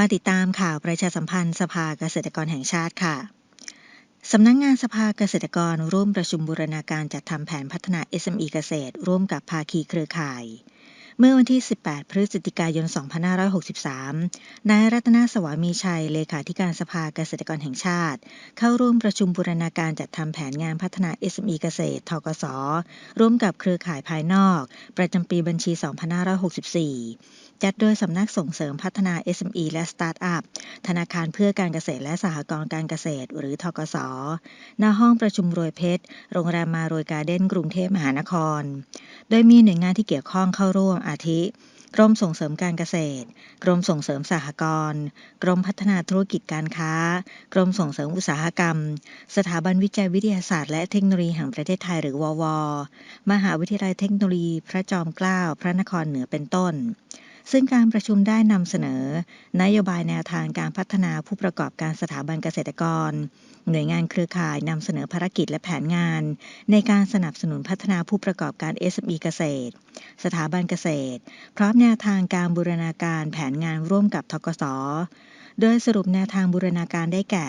มาติดตามข่าวประชาสัมพันธ์สภาเกษตรกรแห่งชาติค่ะ สำนักงงานสภาเกษตรกรร่วมประชุมบูรณาการจัดทำแผนพัฒนา SME เกษตร ร่วมกับภาคีเครือข่าย เมื่อวันที่ 18 พฤศจิกายน 2563 นายรัตนาสวามีชัย เลขาธิการสภาเกษตรกรแห่งชาติ เข้าร่วมประชุมบูรณาการจัดทำแผนงานพัฒนา SME เกษตร ทกส ร่วมกับเครือข่ายภายนอก ประจำปีบัญชี 2564 จัดโดยสำนักส่งเสริมพัฒนา SME และสตาร์ทอัพ ธนาคารเพื่อการเกษตรและสหกรณ์การเกษตร หรือทกส ณ ห้องประชุมรวยเพชร โรงแรมมาโรยการ์เด้นกรุงเทพมหานคร โดยมีหน่วยงานที่เกี่ยวข้องเข้าร่วมอาทิกรมส่งเสริมการเกษตร กรมส่งเสริมสหกรณ์กรมพัฒนาธุรกิจการค้า กรมส่งเสริมอุตสาหกรรม สถาบันวิจัยวิทยาศาสตร์และเทคโนโลยีแห่งประเทศไทยหรือวว มหาวิทยาลัยเทคโนโลยี พระจอมเกล้าพระนครเหนือเป็นต้น ซึ่งการประชุมได้นำเสนอ นโยบายแนวทางการพัฒนาผู้ประกอบการสถาบันเกษตรกร หน่วยงานเครือข่ายนำเสนอภารกิจและแผนงาน ในการสนับสนุนพัฒนาผู้ประกอบการ SME เกษตร สถาบันเกษตร พร้อมแนวทางการบูรณาการแผนงานร่วมกับทกส โดยสรุปแนวทางบูรณาการได้แก่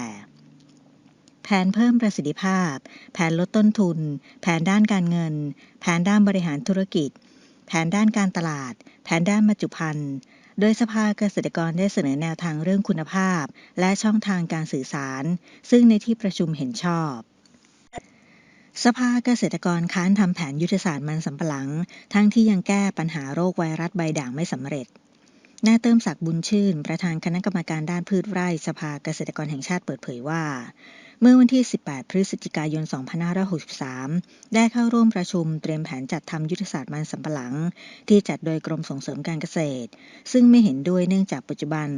แผนเพิ่มประสิทธิภาพ แผนลดต้นทุน แผนด้านการเงิน แผนด้านบริหารธุรกิจ แผนด้านการตลาด แผนด้านมัจจุภัณฑ์โดยสภาเกษตรกรได้เสนอแนวทางเรื่องคุณภาพ และช่องทางการสื่อสาร ซึ่งในที่ประชุมเห็นชอบ สภาเกษตรกรค้านทำแผนยุทธศาสตร์มันสำปะหลัง ทั้งที่ยังแก้ปัญหาโรคไวรัสใบด่างไม่สำเร็จ นาเติมศักดิ์บุญชื่น ประธานคณะกรรมการด้านพืชไร่สภาเกษตรกรแห่งชาติเปิดเผยว่า เมื่อวันที่ 18 พฤศจิกายน 2563 ได้เข้าร่วมประชุมเตรียมแผนจัดทำยุทธศาสตร์มันสำปะหลัง ที่จัดโดยกรมส่งเสริมการเกษตร ซึ่งไม่เห็นด้วยเนื่องจากปัจจุบัน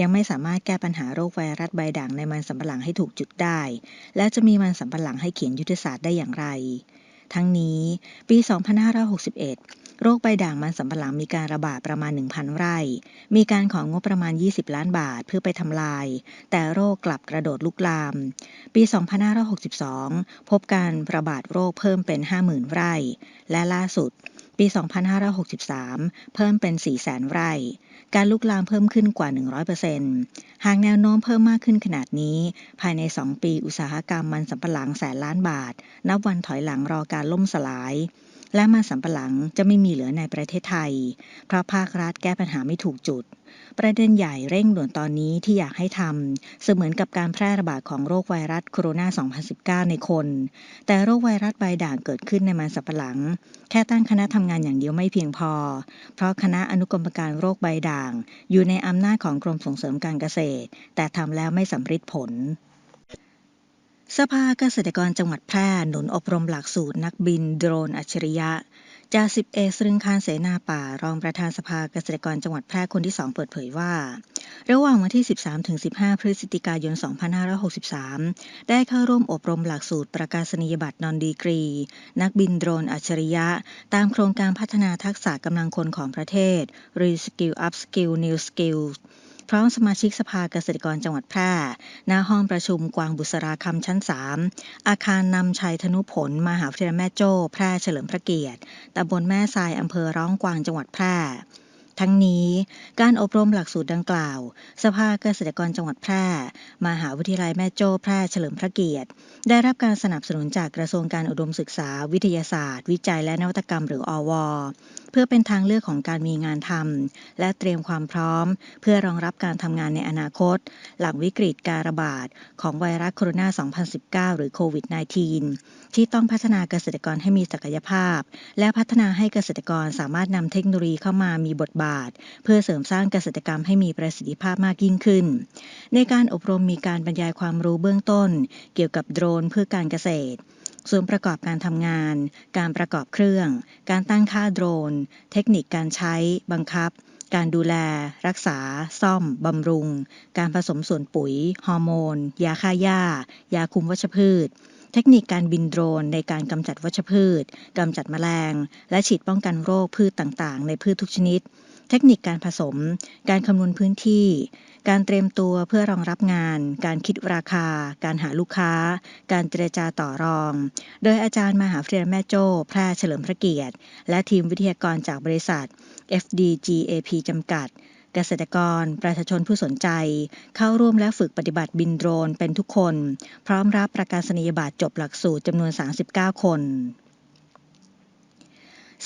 ยังไม่สามารถแก้ปัญหาโรคไวรัสใบด่างในมันสำปะหลังให้ถูกจุดได้ และจะมีมันสำปะหลังให้เขียนยุทธศาสตร์ได้อย่างไร ทั้งนี้ปี 2561 โรคใบด่างมันสำปะหลังมีการระบาดประมาณ 1,000 ไร่ มีการของงบประมาณ 20 ล้านบาทเพื่อไปทำลาย แต่โรคกลับกระโดดลุกลาม ปี 2562 พบการระบาดโรคเพิ่มเป็น 50,000 ไร่ และล่าสุด ปี 2563 เพิ่มเป็น 400,000 ไร่ การลุกลามเพิ่มขึ้นกว่า 100%หากแนวโน้มเพิ่มมากขึ้นขนาดนี้ ภายใน 2 ปีอุตสาหกรรมมันสำปะหลังแสนล้านบาท นับวันถอยหลังรอการล่มสลาย และมันสำปะหลังจะไม่มีเหลือในประเทศไทย เพราะภาครัฐแก้ปัญหาไม่ถูกจุด ประเด็นใหญ่เร่งด่วนตอนนี้ที่อยากให้ทำเสมือนกับการแพร่ระบาดของโรคไวรัสโคโรนา 2019 ในคน แต่โรคไวรัสใบด่างเกิดขึ้นในมันสำปะหลัง แค่ตั้งคณะทำงานอย่างเดียวไม่เพียงพอ เพราะคณะอนุกรรมการโรคใบด่าง อยู่ในอำนาจของกรมส่งเสริมการเกษตร แต่ทำแล้วไม่สำฤทธิ์ผล สภาเกษตรกรจังหวัดแพร่หนุนอบรมหลักสูตรนักบินโดรนอัจฉริยะจ่าสิบเอกสรึงคานเสนาป่ารองประธานสภาเกษตรกรจังหวัดแพร่คนที่สองเปิดเผยว่า ระหว่างวันที่ 13-15 พฤศจิกายน 2563 ได้เข้าร่วมอบรมหลักสูตรประกาศนียบัตรนอนดีกรี นักบินโดรนอัจฉริยะ ตามโครงการพัฒนาทักษะกำลังคนของประเทศ Reskill Upskill New Skills ร้อมสมาชิกสภาเกษตรกรจังหวัดแพร่ณห้องประชุมกวางบุษราคำชั้น 3 อาคารนำชัยธนุผล มหาวิทยาลัยแม่โจ้ แพร่เฉลิมพระเกียรติตำบลแม่ทรายอำเภอร้องกวางจังหวัดแพร่ทั้งนี้การอบรมหลักสูตรดังกล่าว สภาเกษตรกรจังหวัดแพร่ มหาวิทยาลัยแม่โจ้แพร่เฉลิมพระเกียรติ ได้รับการสนับสนุนจากกระทรวงการอุดมศึกษา วิทยาศาสตร์ วิจัยและนวัตกรรมหรืออว เพื่อเป็นทางเลือกของการมีงานทำและเตรียมความพร้อม เพื่อรองรับการทำงานในอนาคต หลังวิกฤตการระบาดของไวรัสโคโรนา 2019 หรือโควิด -19 ที่ต้องพัฒนาเกษตรกรให้มีศักยภาพ และพัฒนาให้เกษตรกรสามารถนำเทคโนโลยีเข้ามามีบทบาท เพื่อเสริมสร้างเกษตรกรรมให้มีประสิทธิภาพมากยิ่งขึ้น ในการอบรมมีการบรรยายความรู้เบื้องต้น เกี่ยวกับโดรนเพื่อการเกษตร ส่วนประกอบการทำงาน การประกอบเครื่อง การตั้งค่าโดรน เทคนิคการใช้ บังคับ การดูแล รักษา ซ่อม บำรุง การผสมส่วนปุ๋ย ฮอร์โมน ยาฆ่าหญ้า ยาคุมวัชพืช เทคนิคการบินโดรนในการกำจัดวัชพืช กำจัดแมลง และฉีดป้องกันโรคพืชต่างๆ ในพืชทุกชนิด เทคนิคการผสม การคำนวณพื้นที่ การเตรียมตัวเพื่อรองรับงาน การคิดราคา การหาลูกค้า การเจรจาต่อรอง โดยอาจารย์มหาวิทยาลัยแม่โจ้ แพร่เฉลิมพระเกียรติ และทีมวิทยากรจากบริษัท FDGAP จำกัดเกษตรกร ประชาชนผู้สนใจ เข้าร่วมและฝึกปฏิบัติบินโดรนเป็นทุกคน พร้อมรับประกาศนียบัตรจบหลักสูตรจำนวน 39 คน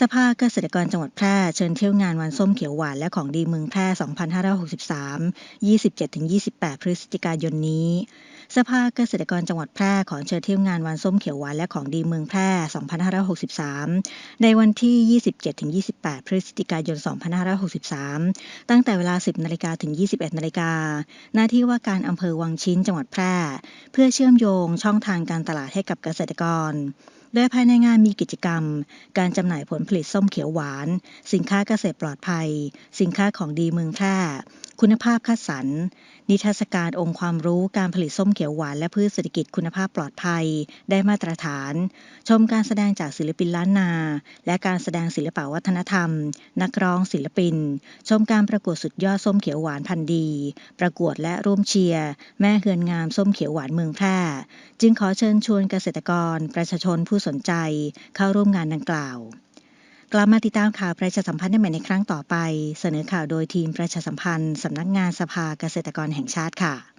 สภาเกษตรกรจังหวัดแพร่เชิญเที่ยวงานวันส้มเขียวหวานและของดีเมืองแพร่ 2563 27-28 พฤศจิกายนนี้ สภาเกษตรกรจังหวัดแพร่ขอเชิญเที่ยวงานวันส้มเขียวหวานและของดีเมืองแพร่ 2563 ในวันที่ 27-28 พฤศจิกายน 2563 ตั้งแต่เวลา 10 นาฬิกาถึง 21 นาฬิกา หน้าที่ว่าการอำเภอวังชิ้นจังหวัดแพร่ เพื่อเชื่อมโยงช่องทางการตลาดให้กับเกษตรกร โดยภายในงานมีกิจกรรม การจำหน่ายผลผลิตส้มเขียวหวาน สินค้าเกษตรปลอดภัย สินค้าของดีเมืองแพร่ คุณภาพคัดสรร นิทรรศการองค์ความรู้การผลิตส้มเขียวหวาน และพืชเศรษฐกิจคุณภาพปลอดภัย ได้มาตรฐาน ชมการแสดงจากศิลปินล้านนา และการแสดงศิลปวัฒนธรรม นักร้องศิลปิน ชมการประกวดสุดยอดส้มเขียวหวานพันธุ์ดี ประกวดและร่วมเชียร์แม่เฮือนงามส้มเขียวหวานเมืองแพร่ จึงขอเชิญชวนเกษตรกร ประชาชนผู้สนใจเข้าร่วมงานดังกล่าว กลับมาติดตามข่าวประชาสัมพันธ์ได้ใหม่ในครั้งต่อไป เสนอข่าวโดยทีมประชาสัมพันธ์สำนักงานสภาเกษตรกรแห่งชาติค่ะ